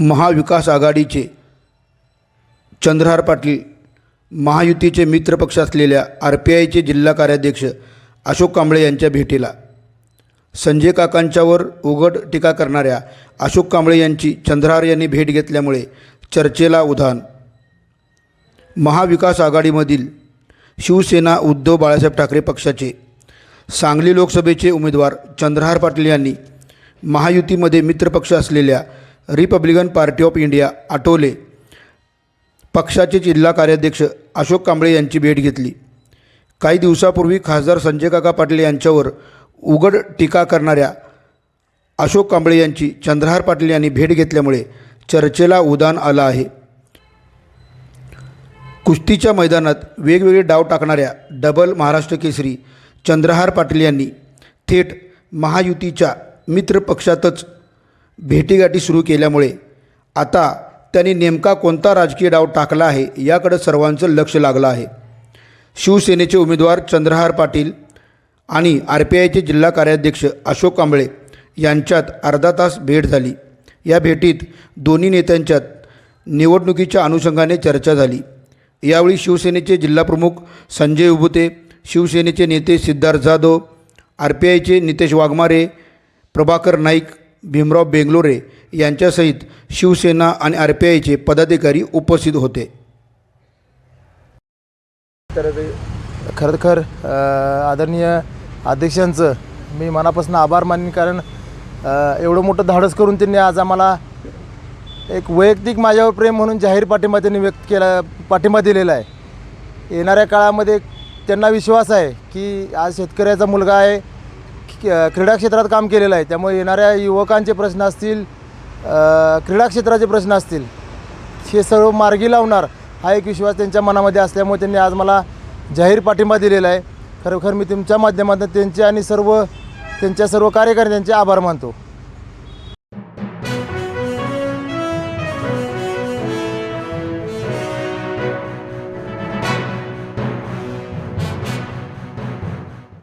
महाविकास आघाडीचे चंद्रहार पाटील महायुतीचे मित्रपक्ष असलेल्या आर पी आयचे जिल्हा कार्याध्यक्ष अशोक कांबळे यांच्या भेटीला. संजय काकांच्यावर उघड टीका करणाऱ्या अशोक कांबळे यांची चंद्रहार यांनी भेट घेतल्यामुळे चर्चेला उधाण. महाविकास आघाडीमधील शिवसेना उद्धव बाळासाहेब ठाकरे पक्षाचे सांगली लोकसभेचे उमेदवार चंद्रहार पाटील यांनी महायुतीमध्ये मित्रपक्ष असलेल्या रिपब्लिकन पार्टी ऑफ इंडिया आटोले पक्षाचे जिल्हा कार्याध्यक्ष अशोक कांबळे यांची भेट घेतली. काही दिवसापूर्वी खासदार संजय काका पाटील यांच्यावर उघड टीका करणाऱ्या अशोक कांबळे यांची चंद्रहार पाटील यांनी भेट घेतल्यामुळे चर्चेला उदान आलं आहे. कुस्तीच्या मैदानात वेगवेगळे डाव टाकणाऱ्या डबल महाराष्ट्र केसरी चंद्रहार पाटील यांनी थेट महायुतीच्या मित्रपक्षातच भेटीगाठी सुरू केल्यामुळे आता त्यांनी नेमका कोणता राजकीय डाव टाकला आहे याकडे सर्वांचं लक्ष लागलं आहे. शिवसेनेचे उमेदवार चंद्रहार पाटील आणि आर पी आयचे जिल्हा कार्याध्यक्ष अशोक कांबळे यांच्यात अर्धा तास भेट झाली. या भेटीत दोन्ही नेत्यांच्यात निवडणुकीच्या अनुषंगाने चर्चा झाली. यावेळी शिवसेनेचे जिल्हाप्रमुख संजय उबुते शिवसेनेचे नेते सिद्धार्थ जाधव आर पी आयचे नितेश वाघमारे प्रभाकर नाईक भीमराव बेंगलोरे यांच्यासहित शिवसेना आणि आर पी आयचे पदाधिकारी उपस्थित होते. खरं खर आदरणीय अध्यक्षांचं मी मनापासून आभार मानेन कारण एवढं मोठं धाडस करून त्यांनी आज आम्हाला एक वैयक्तिक माझ्यावर प्रेम म्हणून जाहीर पाठिंबा त्यांनी व्यक्त केला पाठिंबा दिलेला आहे. येणाऱ्या काळामध्ये त्यांना विश्वास आहे की आज शेतकऱ्याचा मुलगा आहे क्रीडा क्षेत्रात काम केलेलं आहे. त्यामुळे येणाऱ्या युवकांचे प्रश्न असतील क्रीडा क्षेत्राचे प्रश्न असतील हे सर्व मार्गी लावणार हा एक विश्वास त्यांच्या मनामध्ये असल्यामुळे त्यांनी आज मला जाहीर पाठिंबा दिलेला आहे. खरोखर मी तुमच्या माध्यमातून त्यांचे आणि सर्व त्यांच्या सर्व कार्यकर्त्यांचे आभार मानतो.